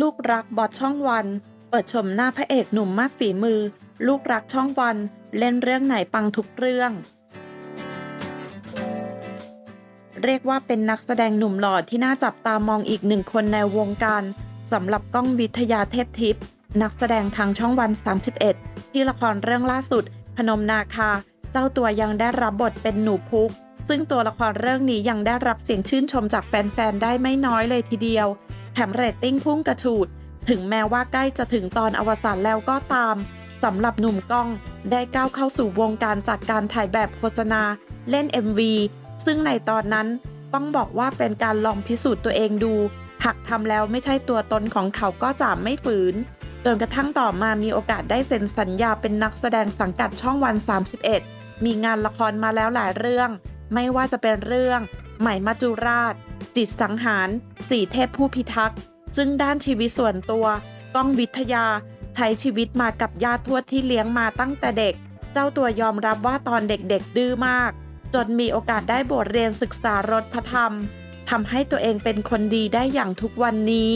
ลูกรักบอสช่องวัน เปิดชมหน้าพระเอกหนุ่มมากฝีมือ ลูกรักช่องวัน เล่นเรื่องไหนปังทุกเรื่อง เรียกว่าเป็นนักแสดงหนุ่มหล่อที่น่าจับตามองอีกหนึ่งคนในวงการสำหรับก้องวิทยาเทพทิพย์นักแสดงทางช่องวัน 31 ที่ละครเรื่องล่าสุด พนมนาคา เจ้าตัวยังได้รับบทเป็นหนูพุก ซึ่งตัวละครเรื่องนี้ยังได้รับเสียงชื่นชมจากแฟนๆ ได้ไม่น้อยเลยทีเดียว แถมเรตติ้งพุ่งกระฉูด ถึงแม้ว่าใกล้จะถึงตอนอวสานแล้วก็ตามสำหรับหนุ่มก้อง ได้ก้าวเข้าสู่วงการจากการถ่ายแบบโฆษณา เล่น MV ซึ่งในตอนนั้นต้องบอกว่าเป็นการลองพิสูจน์ตัวเองดู หากทำแล้วไม่ใช่ตัวตนของเขาก็จะไม่ฝืน จนกระทั่งต่อมามีโอกาสได้เซ็นสัญญาเป็นนักแสดงสังกัดช่องวัน 31 มีงานละครมาแล้วหลายเรื่อง ไม่ว่าจะเป็นเรื่องใหม่มัจจุราช จิตสังหารสี่เทพผู้พิทักษ์ ซึ่งด้านชีวิตส่วนตัว ก้องวิทยาใช้ชีวิตมากับญาติทวดที่เลี้ยงมาตั้งแต่เด็ก เจ้าตัวยอมรับว่าตอนเด็กๆ ดื้อมาก จนมีโอกาสได้บทเรียนศึกษารถพระธรรมทำให้ตัวเองเป็นคนดีได้อย่างทุกวันนี้